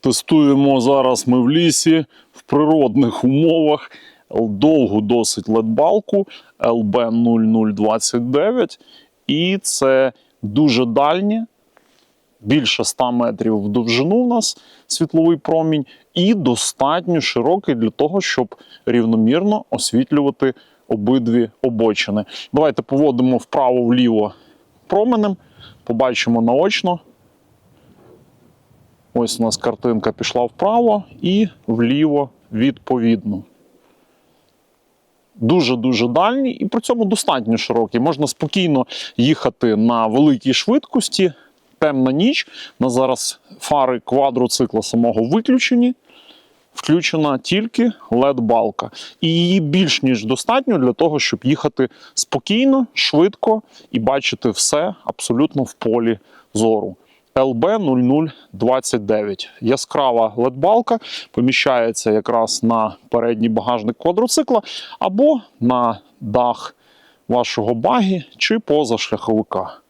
Тестуємо зараз ми в лісі в природних умовах довгу досить ледбалку LB0029. І це дуже дальнє, більше 100 метрів в довжину в нас світловий промінь, і достатньо широкий для того, щоб рівномірно освітлювати обидві обочини. Давайте поводимо вправо-вліво променем, побачимо наочно. Ось у нас картинка пішла вправо і вліво відповідно. Дуже-дуже дальній і при цьому достатньо широкий. Можна спокійно їхати на великій швидкості. Темна ніч. На зараз фари квадроцикла самого виключені. Включена тільки LED-балка. І її більш ніж достатньо для того, щоб їхати спокійно, швидко і бачити все абсолютно в полі зору. LB0029. Яскрава LED-балка поміщається якраз на передній багажник квадроцикла або на дах вашого багі чи позашляховика.